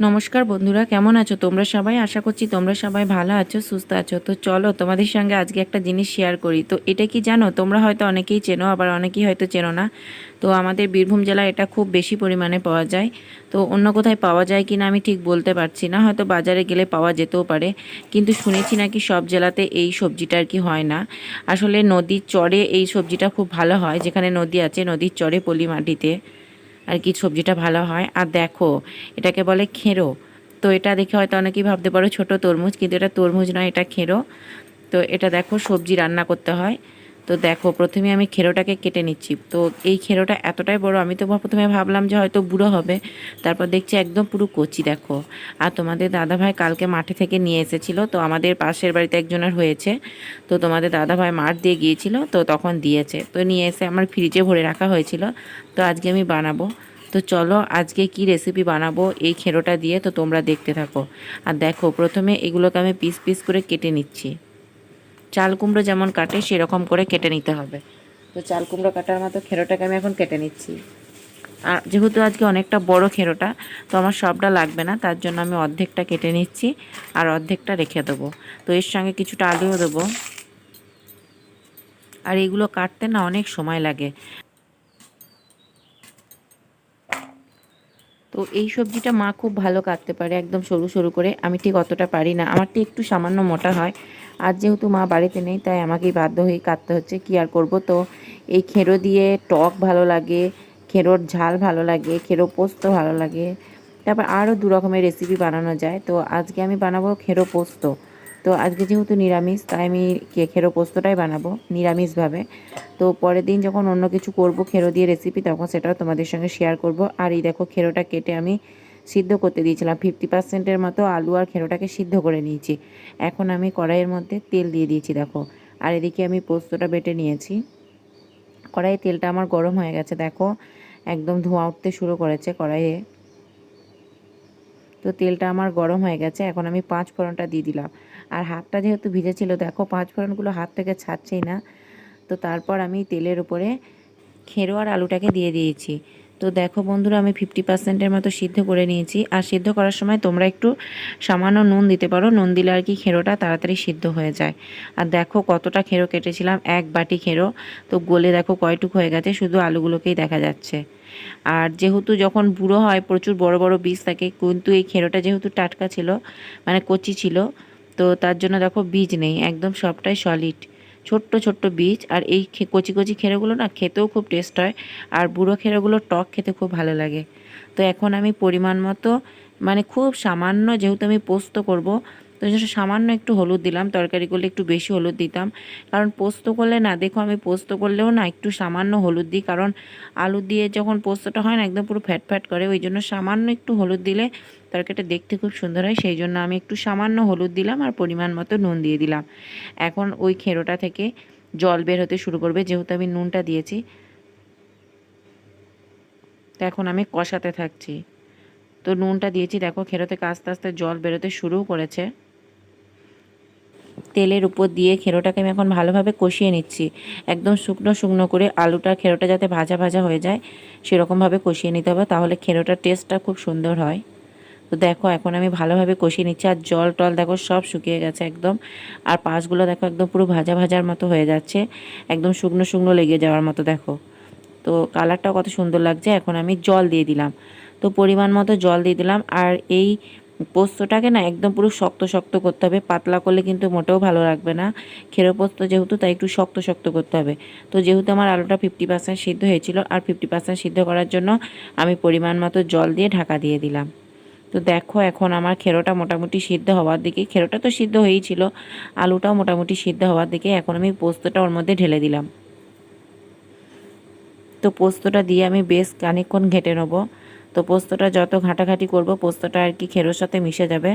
নমস্কার বন্ধুরা, কেমন আছো? তোমরা সবাই? আশা করছি তোমরা সবাই ভালো আছো, সুস্থ আছো। তো চলো, তোমাদের সঙ্গে আজকে একটা জিনিস শেয়ার করি। তো এটা কি জানো? তোমরা হয়তো অনেকেই চেনো, আবার অনেকেই হয়তো চেনো না। তো আমাদের বীরভূম জেলায় এটা খুব বেশি পরিমাণে পাওয়া যায়। তো অন্য কোথায় পাওয়া যায় কি না আমি ঠিক বলতে পারছি না। হয়তো বাজারে গেলে পাওয়া যেতেও পারে। কিন্তু শুনেছি নাকি সব জেলাতে এই সবজিটা আর কি হয় না। আসলে নদীর চরে এই সবজিটা খুব ভালো হয়। যেখানে নদী আছে, নদীর চরে পলি মাটিতে। আর কি সবজিটা ভালো হয়। আর দেখো, এটাকে বলে খেরো। তো এটা দেখে হয়তো অনেকেই ভাবতে পারো ছোট তরমুজ, কিন্তু এটা তরমুজ নয়, এটা খেরো। তো এটা দেখো সবজি রান্না করতে হয়। তো দেখো, প্রথমে আমি খেরোটাকে কেটে নিচ্ছি। তো এই খেরোটা এতটাই বড়, আমি তো প্রথমে ভাবলাম যে হয়তো বুড়ো হবে। তারপর দেখছি একদম পুরো কচি, দেখো। আর তোমাদের দাদাভাই কালকে মাঠে থেকে নিয়ে এসেছিল, তো আমাদের পাশের বাড়িতে একজনের হয়েছে। তো তোমাদের দাদাভাই মাঠ দিয়ে গিয়েছিল, তো তখন দিয়েছে। তো নিয়ে এসে আমার ফ্রিজে ভরে রাখা হয়েছিল। তো আজকে আমি বানাবো। তো চলো, আজকে কি রেসিপি বানাবো এই খেরোটা দিয়ে, তো তোমরা দেখতে থাকো। আর দেখো, প্রথমে এগুলোকে আমি পিস পিস করে কেটে নিচ্ছি। চাল কুমড়ো যেমন কাটে, সেরকম করে কেটে নিতে হবে। তো চাল কুমড়ো কাটার মতো খেরোটাকে আমি এখন কেটে নিচ্ছি। আর যেহেতু আজকে অনেকটা বড় খেরোটা, তো আমার সবটা লাগবে না, তার জন্য আমি অর্ধেকটা কেটে নিচ্ছি আর অর্ধেকটা রেখে দেবো। তো এর সঙ্গে কিছুটা আলুও দেবো। আর এগুলো কাটতে না অনেক সময় লাগে। তো এই সবজিটা মা খুব ভালো কাটতে পারে একদম সরু সরু করে। আমি ঠিক অতটা পারি না। আমার ঠিক একটু সামান্য মোটা হয়। আর যেহেতু মা বাড়িতে নেই, তাই আমাকেই বাধ্য হয়ে কাটতে হচ্ছে। কি আর করব? তো এই খেরো দিয়ে টক ভালো লাগে, খেরোর ঝাল ভালো লাগে, খেরো পোস্ত ভালো লাগে। তারপর আরও দু রকমের রেসিপি বানানো যায়। তো আজকে আমি বানাবো খেরো পোস্ত। তো আজকে যেহেতু নিরামিষ, তাই আমি খেরো পোস্তটাই বানাবো নিরামিষভাবে। তো পরের দিন যখন অন্য কিছু করব, খেরো দিয়ে রেসিপি তখন সেটাও তোমাদের সঙ্গে শেয়ার করব। আর এই দেখো খেরোটা কেটে আমি সিদ্ধ করতে দিয়েছিলাম। ফিফটি পার্সেন্টের মতো আলু আর খেরোটাকে সিদ্ধ করে নিয়েছি। এখন আমি কড়াইয়ের মধ্যে তেল দিয়ে দিয়েছি, দেখো। আর এদিকে আমি পোস্তটা বেটে নিয়েছি। কড়াইয়ে তেলটা আমার গরম হয়ে গেছে, দেখো। একদম ধোঁয়া উঠতে শুরু করেছে কড়াইয়ে। তো তেলটা আমার গরম হয়ে গেছে, এখন আমি পাঁচ ফোড়নটা দিয়ে দিলাম। আর হাতটা যেহেতু ভিজেছিল, দেখো পাঁচ ফোড়নগুলো হাত থেকে ছাড়ছেই না। তো তারপর আমি তেলের উপরে খেরো আর আলুটাকে দিয়ে দিয়েছি। তো দেখো বন্ধুরা, আমি ফিফটি পার্সেন্টের মতো সিদ্ধ করে নিয়েছি। আর সিদ্ধ করার সময় তোমরা একটু সামান্য নুন দিতে পারো। নুন দিলে আর কি খেরোটা তাড়াতাড়ি সিদ্ধ হয়ে যায়। আর দেখো কতটা খেরো কেটেছিলাম, এক বাটি খেরো। তো গোলে দেখো কয়টুক হয়ে গেছে, শুধু আলুগুলোকেই দেখা যাচ্ছে। আর যেহেতু যখন বুড়ো হয়, প্রচুর বড় বড় বীজ থাকে, কিন্তু এই খেরোটা যেহেতু টাটকা ছিল মানে কচি ছিল তো তার জন্য দেখো বীজ নেই, একদম সবটাই সলিড ছোট্ট ছোট্ট বীজ, আর এই কচি কচি খেরোগুলো না খেতেও খুব টেস্ট হয়, আর বুড়ো খেরোগুলো টক খেতে খুব ভালো লাগে। তো এখন আমি পরিমাণ মতো মানে খুব সামান্য যেহেতু আমি পোস্ত করব তো সামান্য একটু হলুদ দিলাম তরকারি করলে একটু বেশি হলুদ দিতাম। কারণ পোস্ত করলে না, দেখো আমি পোস্ত করলেও না একটু সামান্য হলুদ দিই, কারণ আলু দিয়ে যখন পোস্তটা হয় না, একদম পুরো ফ্যাট ফ্যাট করে, ওই জন্য সামান্য একটু হলুদ দিলে তরকারিটা দেখতে খুব সুন্দর হয়। সেই জন্য আমি একটু সামান্য হলুদ দিলাম আর পরিমাণ মতো নুন দিয়ে দিলাম। এখন ওই খেরোটা থেকে জল বের হতে শুরু করবে, যেহেতু আমি নুনটা দিয়েছি। তো এখন আমি কষাতে থাকছি। তো নুনটা দিয়েছি, দেখো খেরো থেকে আস্তে আস্তে জল বেরোতে শুরু করেছে। তেলের উপর দিয়ে খেরোটাকে আমি এখন ভালোভাবে কষিয়ে নিচ্ছি। একদম শুকনো শুকনো করে আলুটা খেরোটা যাতে ভাজা ভাজা হয়ে যায়, সেরকমভাবে কষিয়ে নিতে হবে তাহলে খেরোটার টেস্টটা খুব সুন্দর হয়। তো দেখো, এখন আমি ভালোভাবে কষিয়ে নিচ্ছি আর জল টল দেখো সব শুকিয়ে গেছে একদম। আর পাশগুলো দেখো একদম পুরো ভাজা ভাজার মতো হয়ে যাচ্ছে, একদম শুকনো শুকনো লেগে যাওয়ার মতো দেখো। তো কালারটাও কত সুন্দর লাগছে, এখন আমি জল দিয়ে দিলাম। তো পরিমাণ মতো জল দিয়ে দিলাম আর এই পোস্তটাকে না একদম পুরো শক্ত শক্ত করতে হবে, পাতলা করলে কিন্তু মোটেও ভালো লাগবে না। খেরো পোস্ত যেহেতু, তাই একটু শক্ত শক্ত করতে হবে। তো যেহেতু আমার আলুটা ফিফটি পার্সেন্ট সিদ্ধ হয়েছিল আর ফিফটি পার্সেন্ট সিদ্ধ করার জন্য আমি পরিমাণ মতো জল দিয়ে ঢাকা দিয়ে দিলাম। তো দেখো এখন আমার খেরোটা মোটামুটি সিদ্ধ হওয়ার দিকে, খেরোটা তো সিদ্ধ হয়েই ছিল, আলুটাও মোটামুটি সিদ্ধ হওয়ার দিকে এখন আমি পোস্তটা ওর মধ্যে ঢেলে দিলাম। তো পোস্তটা দিয়ে আমি বেশ খানিকক্ষণ ঘেটে নেব। তো পোস্তটা যত ঘাটাঘাটি করব, পোস্তটা আর কি খেরোর সাথে মিশে যাবে।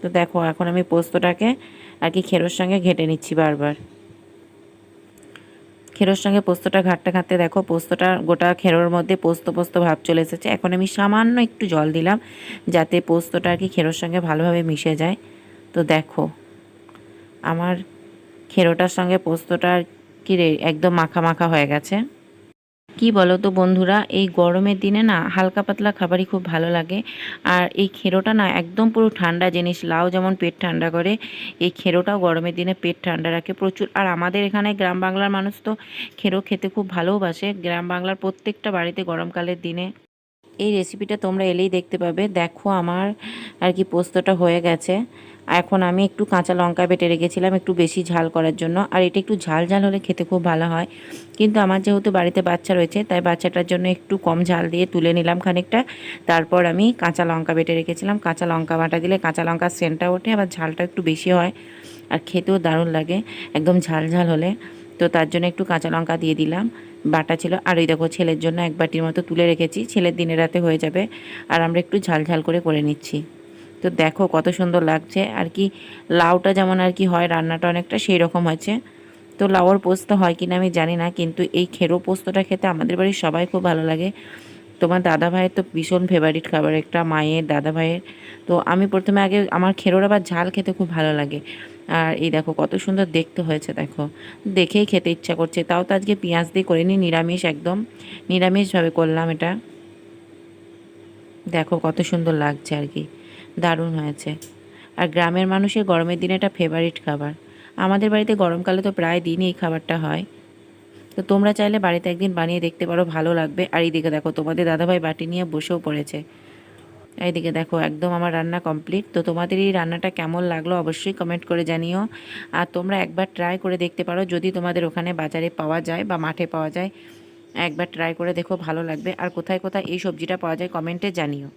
তো দেখো, এখন আমি পোস্তটাকে আর কি খেরোর সঙ্গে ঘেটে নিচ্ছি বারবার। খেরোর সঙ্গে পোস্তটা ঘাটতে ঘাটতে দেখো, পোস্তটা গোটা খেরোর মধ্যে পোস্ত পোস্ত ভাব চলে এসেছে। এখন আমি সামান্য একটু জল দিলাম, যাতে পোস্তটা আর কি খেরোর সঙ্গে ভালোভাবে মিশে যায়। তো দেখো, আমার খেরোটার সঙ্গে পোস্তটা আর কি একদম মাখা মাখা হয়ে গেছে। কি বলো তো বন্ধুরা, এই গরমের দিনে না হালকা পাতলা খাবারই খুব ভালো লাগে। আর এই খেরোটা না একদম পুরো ঠান্ডা জিনিস, লাউ যেমন পেট ঠান্ডা করে, এই খেরোটাও গরমের দিনে পেট ঠান্ডা রাখে প্রচুর। আর আমাদের এখানে গ্রাম বাংলার মানুষ তো খেরো খেতে খুব ভালোবাসে গ্রাম বাংলার প্রত্যেকটা বাড়িতে গরমকালের দিনে এই রেসিপিটা তোমরা এলেই দেখতে পাবে। দেখো আমার আর কি পোস্তটা হয়ে গেছে। এখন আমি একটু কাঁচা লঙ্কা বেটে রেখেছিলাম একটু বেশি ঝাল করার জন্য। আর এটা একটু ঝাল ঝাল হলে খেতে খুব ভালো হয়। কিন্তু আমার যেহেতু বাড়িতে বাচ্চা রয়েছে, তাই বাচ্চাটার জন্য একটু কম ঝাল দিয়ে তুলে নিলাম খানিকটা। তারপর আমি কাঁচা লঙ্কা বেটে রেখেছিলাম। কাঁচা লঙ্কা বাটা দিলে কাঁচা লঙ্কার সেন্টটা ওঠে, আবার ঝালটা একটু বেশি হয়। আর খেতেও দারুণ লাগে, একদম ঝাল ঝাল হলে। তো তার জন্য একটু কাঁচা লঙ্কা দিয়ে দিলাম। বাটা ছিল। আর ওই দেখো ছেলের জন্য এক বাটির মতো তুলে রেখেছি। ছেলের দিনে রাতে হয়ে যাবে। আর আমরা একটু ঝাল ঝাল করে করে নিচ্ছি। তো দেখো কত সুন্দর লাগছে। আর কি লাউটা যেমন আর কি হয়, রান্নাটা অনেকটা সেই রকম হয়েছে। তো লাউর পোস্ত হয় কিনা আমি জানি না, কিন্তু এই খেরো পোস্তটা খেতে আমাদের বাড়ির সবাই খুব ভালো লাগে। তোমার দাদা ভাইয়ের তো ভীষণ ফেভারিট খাবার, একটা মায়ের দাদা ভাইয়ের তো আমি প্রথমে আগে আমার খেরোর আবার ঝাল খেতে খুব ভালো লাগে। আর এই দেখো কত সুন্দর দেখতে হয়েছে, দেখো। দেখেই খেতে ইচ্ছা করছে। তাও তো আজকে পেঁয়াজ দিয়ে করিনি, নিরামিষ একদম। নিরামিষভাবে করলাম এটা। দেখো কত সুন্দর লাগছে আর কি। দারুণ হয়েছে। আর গ্রামের মানুষের গরমের দিনে এটা ফেভারিট খাবার। আমাদের বাড়িতে গরমকালে তো প্রায় দিনই এই খাবারটা হয়। তো তোমরা চাইলে বাড়িতে একদিন বানিয়ে দেখতে পারো, ভালো লাগবে। আর এইদিকে দেখো তোমাদের দাদাভাই বাটি নিয়ে বসেও পড়েছে। এইদিকে দেখো, একদম আমার রান্না কমপ্লিট তো তোমাদের এই রান্নাটা কেমন লাগল অবশ্যই কমেন্ট করে জানিও। আর তোমরা একবার ট্রাই করে দেখতে পারো, যদি তোমাদের ওখানে বাজারে পাওয়া যায় বা মাঠে পাওয়া যায়। একবার ট্রাই করে দেখো, ভালো লাগবে। আর কোথায় কোথায় এই সবজিটা পাওয়া যায় কমেন্টে জানিও।